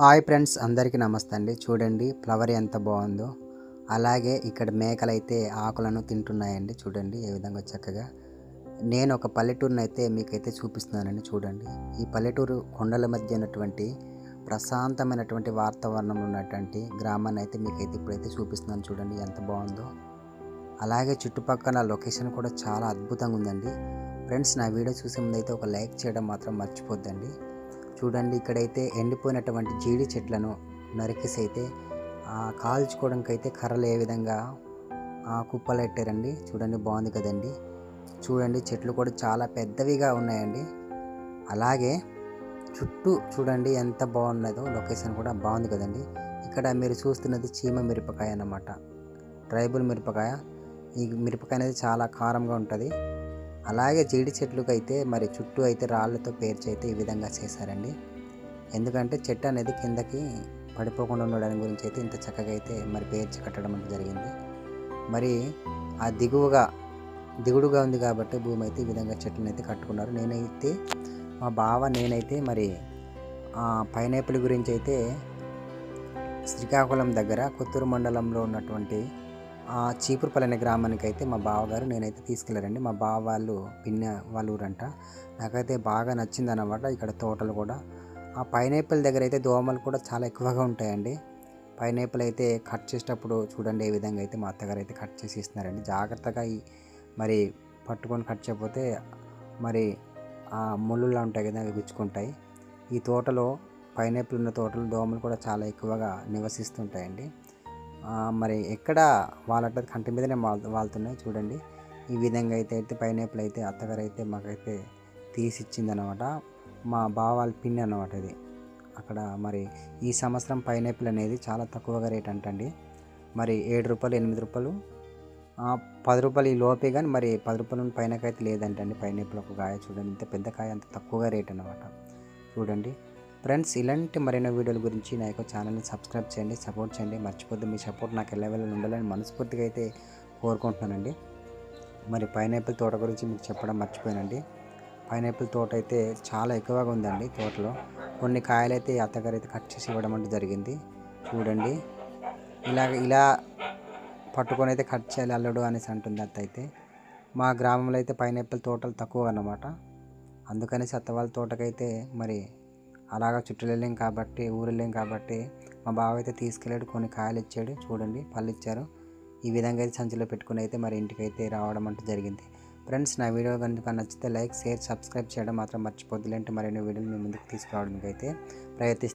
Hi friends అందరికీ నమస్తే అండి చూడండి ఫ్లవర్ ఎంత బాగుందో. అలాగే ఇక్కడ మేకలు అయితే ఆకులను తింటున్నాయండి. చూడండి ఏ విధంగా చక్కగా. నేను ఒక పల్లెటూరుని అయితే మీకైతే చూపిస్తున్నానండి చూడండి. ఈ పల్లెటూరు కొండల మధ్య ఉన్నటువంటి ప్రశాంతమైనటువంటి వాతావరణం ఉన్నటువంటి గ్రామాన్ని అయితే మీకైతే ఇప్పుడైతే చూపిస్తున్నాను చూడండి ఎంత బాగుందో. అలాగే చుట్టుపక్కల లొకేషన్ కూడా చాలా అద్భుతంగా ఉందండి. ఫ్రెండ్స్ నా వీడియో చూసే ముందు అయితే ఒక లైక్ చేయడం మాత్రం మర్చిపోద్దండి. చూడండి ఇక్కడైతే ఎండిపోయినటువంటి జీడి చెట్లను నరికేసి అయితే కాల్చుకోవడానికి అయితే కర్రలు ఏ విధంగా కుప్పలు పెట్టారండి చూడండి బాగుంది కదండి. చూడండి చెట్లు కూడా చాలా పెద్దవిగా ఉన్నాయండి. అలాగే చుట్టూ చూడండి ఎంత బాగున్నదో లొకేషన్ కూడా బాగుంది కదండి. ఇక్కడ మీరు చూస్తున్నది చీమ మిరపకాయ అన్నమాట. ట్రైబుల్ మిరపకాయ. ఈ మిరపకాయ అనేది చాలా కారంగా ఉంటుంది. అలాగే జీడి చెట్లకు అయితే మరి చుట్టూ అయితే రాళ్ళతో పేర్చి అయితే ఈ విధంగా చేశారండి. ఎందుకంటే చెట్టు అనేది కిందకి పడిపోకుండా ఉండడానికి గురించి అయితే ఇంత చక్కగా అయితే మరి పేర్చి కట్టడం జరిగింది. మరి ఆ దిగువగా దిగుడుగా ఉంది కాబట్టి భూమి అయితే ఈ విధంగా చెట్లను అయితే కట్టుకున్నారు. నేనైతే మా బావ నేనైతే మరి ఆ పైనాపిల్ గురించి అయితే శ్రీకాకుళం దగ్గర కొత్తూరు మండలంలో ఉన్నటువంటి చీపురుపల్లి అనే గ్రామానికి అయితే మా బావగారు నేనైతే తీసుకెళ్ళారండి మా బావ వాళ్ళు పిన్న వాళ్ళ ఊరంట. నాకైతే బాగా నచ్చింది అన్నమాట ఇక్కడ తోటలు కూడా. ఆ పైనాపిల్ దగ్గర అయితే దోమలు కూడా చాలా ఎక్కువగా ఉంటాయండి. పైనాపిల్ అయితే కట్ చేసేటప్పుడు చూడండి ఏ విధంగా అయితే మా అత్తగారు అయితే కట్ చేసి ఇస్తున్నారండి. జాగ్రత్తగా ఈ మరి పట్టుకొని కట్ చేయకపోతే మరి ఆ ముళ్ళులా ఉంటాయి కదా అవి గుచ్చుకుంటాయి. ఈ తోటలో పైనాపిల్ ఉన్న తోటలు దోమలు కూడా చాలా ఎక్కువగా నివసిస్తుంటాయండి. మరి ఎక్కడ వాళ్ళట కంటి మీదనే వాళ్తున్నాయి చూడండి. ఈ విధంగా అయితే అయితే పైనాపిల్ అయితే అత్తగారు అయితే మాకైతే తీసి ఇచ్చిందనమాట మా బావాల పిన్ అనమాట అన్నమాట ఇది. అక్కడ మరి ఈ సంవత్సరం పైనాపిల్ అనేది చాలా తక్కువగా రేట్ అంటండి. మరి ఏడు రూపాయలు ఎనిమిది రూపాయలు పది రూపాయలు ఈ లోపే కానీ మరి పది రూపాయల పైనకైతే లేదంటండి పైనాపిల్ ఒక కాయ చూడండి. ఇంత పెద్ద కాయ అంత తక్కువగా రేట్ అన్నమాట. చూడండి. ఫ్రెండ్స్ ఇలాంటి మరెన్నో వీడియోల గురించి నా యొక్క ఛానల్ని సబ్స్క్రైబ్ చేయండి సపోర్ట్ చేయండి. మర్చిపోద్దు మీ సపోర్ట్ నాకు ఎలా వెళ్ళి ఉండాలని మనస్ఫూర్తిగా అయితే కోరుకుంటున్నానండి. మరి పైనాపిల్ తోట గురించి మీకు చెప్పడం మర్చిపోయానండి. పైనాపిల్ తోట అయితే చాలా ఎక్కువగా ఉందండి తోటలో. కొన్ని కాయలు అయితే అత్తగారు అయితే కట్ చేసి ఇవ్వడం అంటే జరిగింది. చూడండి. ఇలాగ ఇలా పట్టుకొని అయితే కట్ చేయాలి అల్లుడు అనేసి అంటుంది అత్త అయితే. మా గ్రామంలో అయితే పైనాపిల్ తోటలు తక్కువ అన్నమాట. అందుకనేసి అత్త వాళ్ళ తోటకైతే మరి అలాగా చుట్టూ వెళ్ళాం కాబట్టి ఊరు వెళ్ళాం కాబట్టి మా బావ అయితే తీసుకెళ్ళాడు కొన్ని కాయలు ఇచ్చాడు. చూడండి పళ్ళు ఇచ్చారు ఈ విధంగా అయితే సంచిలో పెట్టుకుని అయితే మరి ఇంటికి అయితే రావడం అంటూ జరిగింది. ఫ్రెండ్స్ నా వీడియో కనుక నచ్చితే లైక్ షేర్ సబ్స్క్రైబ్ చేయడం మాత్రం మర్చిపోద్దులేంటే. మరిన్ని వీడియోలు మీ ముందుకు తీసుకురావడానికి అయితే ప్రయత్నిస్తాను